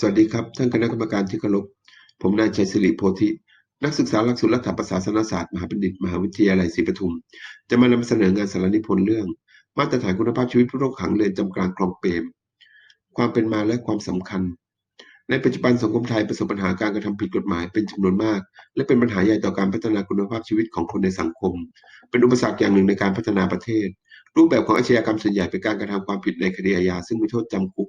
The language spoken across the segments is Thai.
สวัสดีครับ ท่านคณะกรรมการที่เคารพผมนายชัยศิริโพธิ นักศึกษาหลักสูตรรัฐประศาสนศาสตร์มหาบัณฑิต มหาวิทยาลัยศรีปทุม จะมานำเสนองานสารนิพนธ์เรื่อง มาตรฐานคุณภาพชีวิตผู้ต้องขังเรือนจำกลางคลองเปรม ความเป็นมาและความสำคัญ ในปัจจุบันสังคมไทยประสบปัญหาการกระทำผิดกฎหมายเป็นจำนวนมาก และเป็นปัญหาใหญ่ต่อการพัฒนาคุณภาพชีวิตของคนในสังคม เป็นอุปสรรคอย่างหนึ่งในการพัฒนาประเทศรูปแบบของอาชญากรรมส่วนใหญ่เป็นการกระทำความผิดในคดีอาญาซึ่งมีโทษจำคุก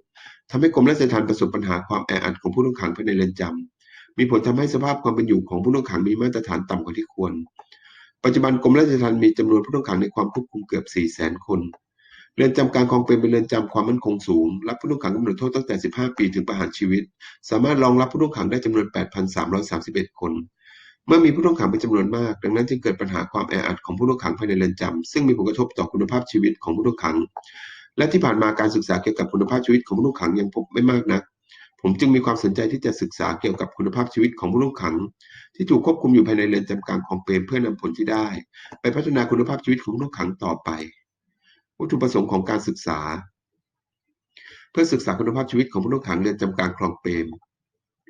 ทำให้กรมราชทัณฑ์ประสบปัญหาความแออัดของผู้ต้องขังภายในเรือนจำมีผลทำให้สภาพความเป็นอยู่ของผู้ต้องขังมีมาตรฐานต่ำกว่าที่ควร ปัจจุบันกรมราชทัณฑ์มีจำนวนผู้ต้องขังในความควบคุมเกือบ 4 0 0 0 0คน เรือนจำกลางคลองเป็นเป็นเรือนจำความมั่นคงสูง รับผู้ต้องขังกำหนดโทษตั้งแต่ 15 ปีถึงประหารชีวิต สามารถรองรับผู้ต้องขังได้จำนวน 8,331 คน เมื่อมีผู้ต้องขังเป็นจำนวนมาก ดังนั้นจึงเกิดปัญหาความแออัดของผู้ต้องขังภายในเรือนจำซึ่งมีผลกระทบต่อคุณภาพชีวิตของผู้ต้องขัง และที่ผ่านมาการศึกษาเกี่ยวกับคุณภาพชีวิตของผู้ต้องขังยังพบไม่มากนัก ผมจึงมีความสนใจที่จะศึกษาเกี่ยวกับคุณภาพชีวิตของผู้ต้องขัง ที่ถูกควบคุมอยู่ภายในเรือนจำกลางคลองเปรมเพื่อนำผลที่ได้ ไปพัฒนาคุณภาพชีวิตของผู้ต้องขังต่อไป วัตถุประสงค์ของการศึกษา เพื่อศึกษาคุณภาพชีวิตของผู้ต้องขังเรือนจำกลางคลองเปรม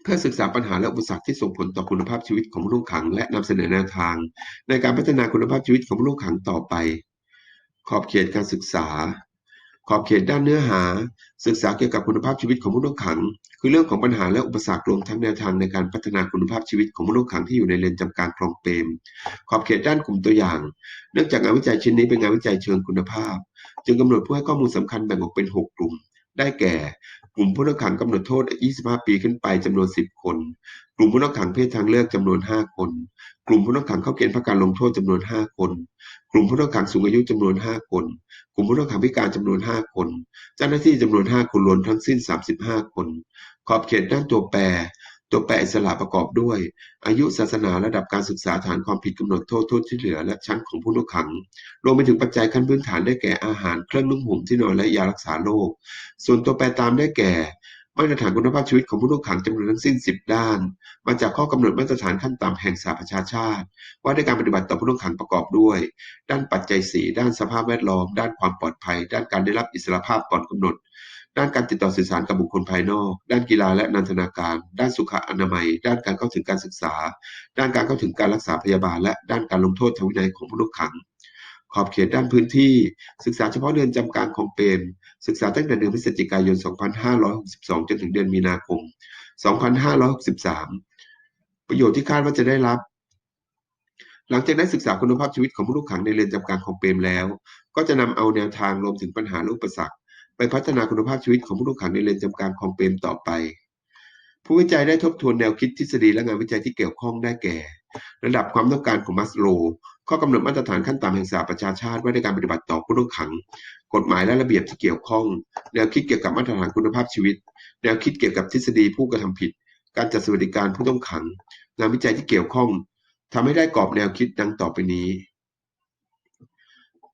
เพื่อศึกษาปัญหาและอุปสรรคที่ส่งผลต่อคุณภาพชีวิตของผู้ต้องขัง และนำเสนอแนวทาง ในการพัฒนาคุณภาพชีวิตของผู้ต้องขังต่อไป ขอบเขตการศึกษา ขอบเขตด้านเนื้อหา ศึกษาเกี่ยวกับคุณภาพชีวิตของผู้ต้องขัง คือเรื่องของปัญหาและอุปสรรครวมทั้งแนวทางในการพัฒนาคุณภาพชีวิตของผู้ต้องขังที่อยู่ในเรือนจำกลางคลองเปรม ขอบเขตด้านกลุ่มตัวอย่าง เนื่องจากงานวิจัยชิ้นนี้เป็นงานวิจัยเชิงคุณภาพ จึงกำหนดผู้ให้ข้อมูลสำคัญแบ่งออกเป็น 6 กลุ่ม ได้แก่ กลุ่มผู้ต้องขังกำหนดโทษ 25 ปีขึ้นไปจำนวน 10 คน กลุ่มผู้ต้องขังเพศทางเลือกจำนวน 5 คน กลุ่มผู้ต้องขังเข้าเกณฑ์พักการลงโทษจำนวน 5 คน กลุ่มผู้ต้องขังสูงอายุจำนวน 5 คน กลุ่มผู้ต้องขังพิการจำนวน 5 คน เจ้าหน้าที่จำนวน 5 คนรวมทั้งสิ้น 35 คน ขอบเขตด้านตัวแปร ตัวแปรอิสระประกอบด้วย อายุศาสนาระดับการศึกษาฐานความผิดกำหนดโทษโทษที่เหลือและชั้นของผู้ต้องขัง รวมไปถึงปัจจัยขั้นพื้นฐานได้แก่อาหารเครื่องนุ่งห่มที่นอนและยารักษาโรค ส่วนตัวแปรตามได้แก่ มาตรฐานคุณภาพชีวิตของผู้ต้องขังจำนวนทั้งสิ้น 10 ด้าน มาจากข้อกำหนดมาตรฐานขั้นต่ำแห่งสหประชาชาติ ว่าด้วยการปฏิบัติต่อผู้ต้องขังประกอบด้วย ด้านปัจจัย 4 ด้านสภาพแวดล้อม ด้านความปลอดภัย ด้านการได้รับอิสรภาพก่อนกำหนด ด้านการติดต่อสื่อสารกับบุคคลภายนอก ด้านกีฬาและนันทนาการ ด้านสุขอนามัย ด้านการเข้าถึงการศึกษา ด้านการเข้าถึงการรักษาพยาบาล และด้านการลงโทษทางวินัยของผู้ต้องขังขอบเขตด้านพื้นที่ ศึกษาเฉพาะเรือนจำกลางของเปรม ศึกษาตั้งแต่เดือนพฤศจิกายน 2562 จนถึงเดือนมีนาคม 2563 ประโยชน์ที่คาดว่าจะได้รับ หลังจากได้ศึกษาคุณภาพชีวิตของผู้ต้องขังในเรือนจำกลางของเปรมแล้ว ก็จะนำเอาแนวทางรวมถึงปัญหาและอุปสรรคไปพัฒนาคุณภาพชีวิตของผู้ต้องขังในเรือนจำกลางของเปรมต่อไป ผู้วิจัยได้ทบทวนแนวคิดทฤษฎีและงานวิจัยที่เกี่ยวข้องได้แก่ ระดับความต้องการของมัสโล ข้อกำหนดมาตรฐานขั้นต่ำแห่งสหประชาชาติว่าด้วยการปฏิบัติต่อผู้ต้องขัง กฎหมายและระเบียบที่เกี่ยวข้อง แนวคิดเกี่ยวกับมาตรฐานคุณภาพชีวิต แนวคิดเกี่ยวกับทฤษฎีผู้กระทำผิด การจัดสวัสดิการผู้ต้องขัง งานวิจัยที่เกี่ยวข้องทำให้ได้กรอบแนวคิดดังต่อไปนี้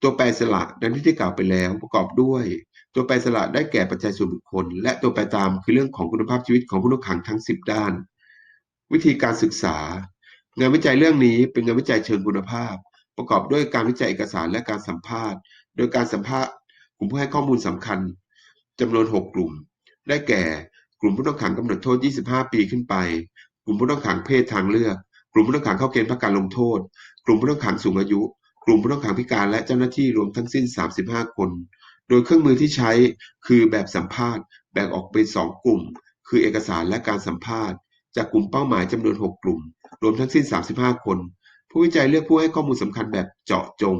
ตัวแปรสละดังที่ได้กล่าวไปแล้วประกอบด้วย ตัวแปรสละได้แก่ปัจจัยส่วนบุคคล และตัวแปรตามคือเรื่องของคุณภาพชีวิตของผู้ต้องขังทั้ง 10 ด้าน วิธีการศึกษา งานวิจัยเรื่องนี้เป็นงานวิจัยเชิงคุณภาพ ประกอบด้วยการวิจัยเอกสารและการสัมภาษณ์ โดยการสัมภาษณ์กลุ่มผู้ให้ข้อมูลสำคัญจำนวน 6 กลุ่ม ได้แก่ กลุ่มผู้ต้องขังกำหนดโทษ 25 ปีขึ้นไป กลุ่มผู้ต้องขังเพศทางเลือก กลุ่มผู้ต้องขังเข้าเกณฑ์พักการลงโทษ กลุ่มผู้ต้องขังสูงอายุ กลุ่มผู้ต้องขังพิการและเจ้าหน้าที่รวมทั้งสิ้น 35 คน โดยเครื่องมือที่ใช้คือแบบสัมภาษณ์แบ่งออกเป็น 2 กลุ่ม คือเอกสารและการสัมภาษณ์ จากกลุ่มเป้าหมายจำนวน 6 กลุ่ม รวมทั้งสิ้น 35 คน ผู้วิจัยเลือกผู้ให้ข้อมูลสำคัญแบบเจาะจง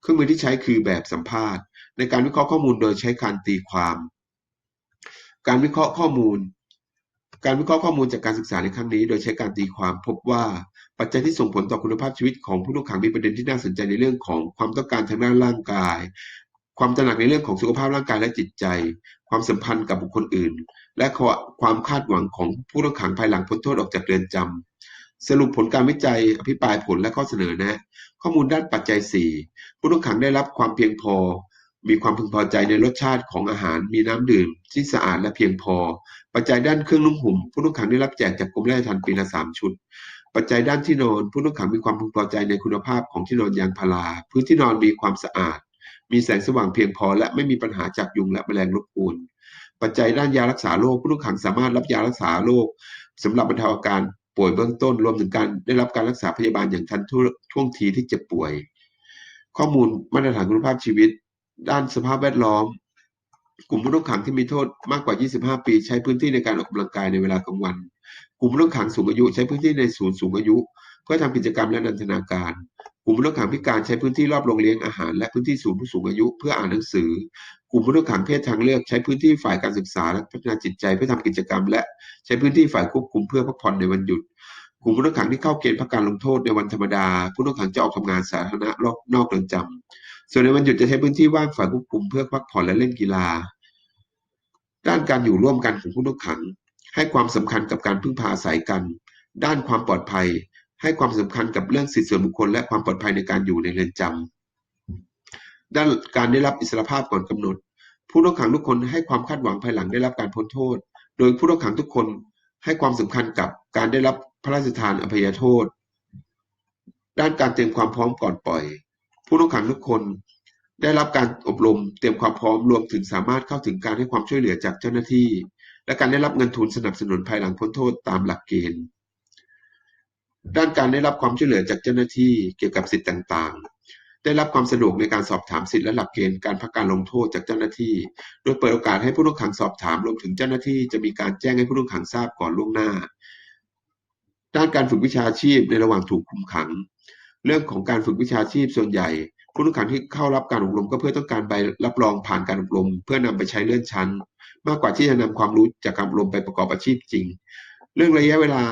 เครื่องมือที่ใช้คือแบบสัมภาษณ์ ในการวิเคราะห์ข้อมูลโดยใช้การตีความ การวิเคราะห์ข้อมูล การวิเคราะห์ข้อมูลจากการศึกษาในครั้งนี้ โดยใช้การตีความพบว่าปัจจัยที่ส่งผลต่อคุณภาพชีวิตของผู้ต้องขังมีประเด็นที่น่าสนใจในเรื่องของความต้องการทางด้านร่างกาย ความตระหนักในเรื่องของสุขภาพร่างกายและจิตใจ ความสัมพันธ์กับบุคคลอื่น และความคาดหวังของผู้ต้องขังภายหลังพ้นโทษออกจากเรือนจำ สรุปผลการวิจัยอภิปรายผลและข้อเสนอแนะ ข้อมูลด้านปัจจัย 4 ผู้ต้องขังได้รับความเพียงพอ มีความพึงพอใจในรสชาติของอาหาร มีน้ำดื่มที่สะอาดและเพียงพอ ปัจจัยด้านเครื่องนุ่งห่มผู้ต้องขังได้รับแจกจากกรมราชทัณฑ์ปีละ3ชุด ปัจจัยด้านที่นอน ผู้ต้องขังมีความพึงพอใจในคุณภาพของที่นอนยางพารา พื้นที่นอนมีความสะอาด มีแสงสว่างเพียงพอ และไม่มีปัญหาจากยุงและแมลงรบกวน ปัจจัยด้านยารักษาโรคผู้ต้องขังสามารถรับยารักษาโรคสำหรับบรรเทาอาการ ป่วยเบื้องต้นรวมถึงการได้รับการรักษาพยาบาลอย่างทันท่วงทีที่เจ็บป่วย ข้อมูลมาตรฐานคุณภาพชีวิต ด้านสภาพแวดล้อม กลุ่มผู้ต้องขังที่มีโทษมากกว่า 25 ปี ใช้พื้นที่ในการออกกำลังกายในเวลากลางวัน กลุ่มผู้ต้องขังสูงอายุ ใช้พื้นที่ในศูนย์สูงอายุ เพื่อทำกิจกรรมและนันทนาการ กลุ่มผู้ต้องขังพิการใช้พื้นที่รอบโรงเลี้ยงอาหาร และพื้นที่ศูนย์ผู้สูงอายุเพื่ออ่านหนังสือ กลุ่มผู้ต้องขังเพศทางเลือกใช้พื้นที่ฝ่ายการศึกษาและพัฒนาจิตใจเพื่อทำกิจกรรม และใช้พื้นที่ฝ่ายควบคุมเพื่อพักผ่อนในวันหยุด กลุ่มผู้ต้องขังที่เข้าเกณฑ์พักการลงโทษในวันธรรมดา ผู้ต้องขังจะออกทำงานสาธารณะรอบนอกเรือนจำส่วนในวันหยุดจะใช้พื้นที่ว่างฝ่ายควบคุมเพื่อพักผ่อนและเล่นกีฬา ด้านการอยู่ร่วมกันของผู้ต้องขัง ให้ความสำคัญกับการพึ่งพาอาศัยกัน ด้านความปลอดภัย ให้ความสำคัญกับเรื่องสิทธิส่วนบุคคล และความปลอดภัยในการอยู่ในเรือนจำด้านการได้รับอิสรภาพก่อนกำหนด ผู้ต้องขังทุกคนให้ความคาดหวังภายหลังได้รับการพ้นโทษ โดยผู้ต้องขังทุกคนให้ความสำคัญกับการได้รับพระราชทานอภัยโทษ ด้านการเตรียมความพร้อมก่อนปล่อย ผู้ต้องขังทุกคนได้รับการอบรมเตรียมความพร้อมรวมถึงสามารถเข้าถึงการให้ความช่วยเหลือจากเจ้าหน้าที่ และการได้รับเงินทุนสนับสนุนภายหลังพ้นโทษตามหลักเกณฑ์ ด้านการได้รับความช่วยเหลือจากเจ้าหน้าที่เกี่ยวกับสิทธิ์ต่างๆ ได้รับความสะดวกในการสอบถามสิทธิและหลักเกณฑ์การพักการลงโทษจากเจ้าหน้าที่ โดยเปิดโอกาสให้ผู้ต้องขังสอบถามรวมถึงเจ้าหน้าที่จะมีการแจ้งให้ผู้ต้องขังทราบก่อนล่วงหน้า ด้านการฝึกวิชาชีพในระหว่างถูกคุมขัง เรื่องของการฝึกวิชาชีพส่วนใหญ่ผู้ต้องขังที่เข้ารับการอบรมก็เพื่อต้องการใบรับรองผ่านการอบรม เพื่อนำไปใช้เลื่อนชั้น มากกว่าที่จะนำความรู้จากการอบรมไปประกอบอาชีพจริง เรื่องระยะเวลา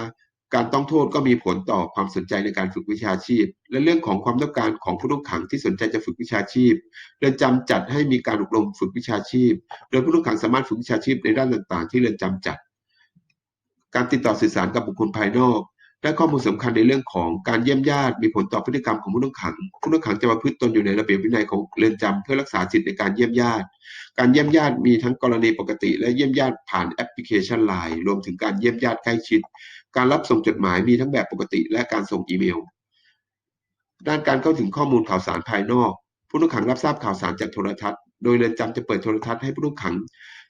การต้องโทษก็มีผลต่อความสนใจในการฝึกวิชาชีพ และเรื่องของความต้องการของผู้ต้องขังที่สนใจจะฝึกวิชาชีพเรือนจำจัดให้มีการอบรมฝึกวิชาชีพ โดยผู้ต้องขังสามารถฝึกวิชาชีพในด้านต่างๆ ที่เรือนจำจัด การติดต่อสื่อสารกับบุคคลภายนอกและข้อมูลสำคัญในเรื่องของการเยี่ยมญาติมีผลต่อพฤติกรรมของผู้ต้องขัง ผู้ต้องขังจะประพฤติตนอยู่ในระเบียบวินัยของเรือนจำเพื่อรักษาสิทธิในการเยี่ยมญาติ การเยี่ยมญาติมีทั้งกรณีปกติ และเยี่ยมญาติผ่านแอปพลิเคชันไลน์รวมถึงการเยี่ยมญาติใกล้ชิด การรับส่งจดหมายมีทั้งแบบปกติและการส่งอีเมล ด้านการเข้าถึงข้อมูลข่าวสารภายนอก ผู้ต้องขังรับทราบข่าวสารจากโทรทัศน์ โดยเรือนจำจะเปิดโทรทัศน์ให้ผู้ต้องขัง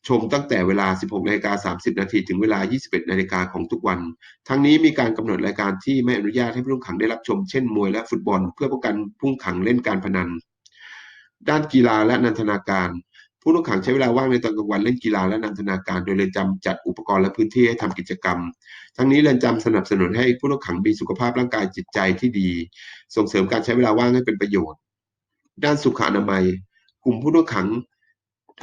ชมตั้งแต่เวลา 16นาฬิกา30 นาทีถึงเวลา 21นาฬิกาของทุกวัน ทั้งนี้มีการกำหนดรายการที่ไม่อนุญาตให้ผู้ต้องขังได้รับชม เช่นมวยและฟุตบอล เพื่อป้องกันผู้ต้องขังเล่นการพนัน ด้านกีฬาและนันทนาการ ผู้ต้องขังใช้เวลาว่างในตอนกลางวันเล่นกีฬาและนันทนาการ โดยเรือนจำจัดอุปกรณ์และพื้นที่ให้ทำกิจกรรม ทั้งนี้เรือนจำสนับสนุนให้ผู้ต้องขังมีสุขภาพร่างกายจิตใจที่ดี ส่งเสริมการใช้เวลาว่างให้เป็นประโยชน์ ด้านสุขอนามัย กลุ่มผู้ต้องขัง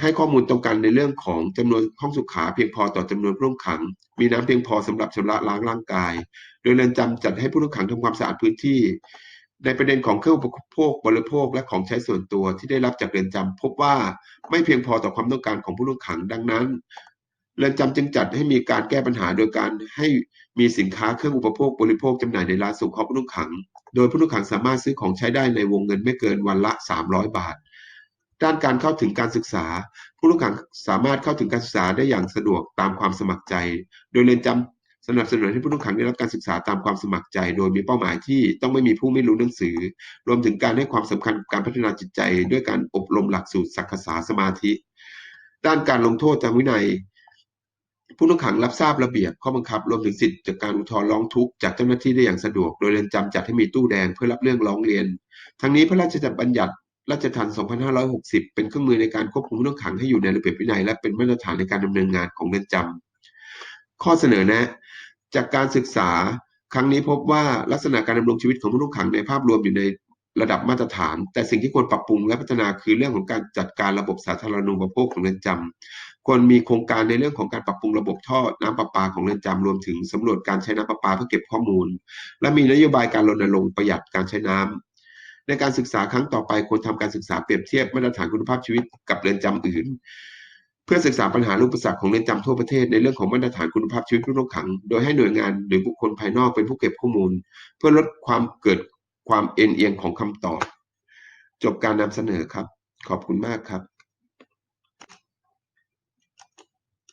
ให้ข้อมูลตรงกันในเรื่องของจำนวนห้องสุขาเพียงพอต่อจำนวนผู้ต้องขัง มีน้ำเพียงพอสำหรับชำระล้างร่างกาย โดยเรือนจำจัดให้ผู้ต้องขังทำความสะอาดพื้นที่ ในประเด็นของเครื่องอุปโภคบริโภคและของใช้ส่วนตัวที่ได้รับจากเรือนจำพบว่าไม่เพียงพอต่อความต้องการของผู้ต้องขังดังนั้น เรือนจำจึงจัดให้มีการแก้ปัญหาโดยการให้มีสินค้าเครื่องอุปโภคบริโภคจำหน่ายในร้านส่งของผู้ต้องขัง โดยผู้ต้องขังสามารถซื้อของใช้ได้ในวงเงินไม่เกินวันละ 300 บาท ด้านการเข้าถึงการศึกษา ผู้ต้องขังสามารถเข้าถึงการศึกษาได้อย่างสะดวกตามความสมัครใจ โดยเรือนจำ สนับสนุนให้ผู้ต้องขังได้รับการศึกษาตามความสมัครใจ โดยมีเป้าหมายที่ต้องไม่มีผู้ไม่รู้หนังสือ รวมถึงการให้ความสำคัญการพัฒนาจิตใจ ด้วยการอบรมหลักสูตรสักษาสมาธิ ด้านการลงโทษทางวินัย ผู้ต้องขังรับทราบระเบียบข้อบังคับ รวมถึงสิทธิจากการอุทธรณ์ร้องทุกข์จากเจ้าหน้าที่ได้อย่างสะดวก โดยเรือนจำจัดให้มีตู้แดงเพื่อรับเรื่องร้องเรียน ทั้งนี้พระราชบัญญัติราชทัณฑ์2560 เป็นเครื่องมือในการควบคุมผู้ต้องขังให้อยู่ในระเบียบวินัย และเป็นมาตรฐานในการดำเนินงานของเรือนจำข้อเสนอแนะ จากการศึกษาครั้งนี้พบว่าลักษณะการดำรงชีวิตของผู้ต้องขังในภาพรวมอยู่ในระดับมาตรฐาน แต่สิ่งที่ควรปรับปรุงและพัฒนาคือเรื่องของการจัดการระบบสาธารณูปโภคของเรือนจำควรมีโครงการในเรื่องของการปรับปรุงระบบท่อน้ำประปาของเรือนจำรวมถึงสำรวจการใช้น้ำประปาเพื่อเก็บข้อมูล และมีนโยบายการรณรงค์ประหยัดการใช้น้ำในการศึกษาครั้งต่อไปควรทำการศึกษาเปรียบเทียบมาตรฐานคุณภาพชีวิตกับเรือนจำอื่น พื่อศึกษาปัญหารูปสรรคของเรือนจำทั่วประเทศในเรื่องของมาตรฐานคุณภาพชีวิตผู้ต้องขัง โดยให้หน่วยงานหรือบุคคลภายนอกเป็นผู้เก็บข้อมูล เพื่อลดความเกิดความเอ็นเอียงของคำตอบ จบการนำเสนอครับ ขอบคุณมากครับ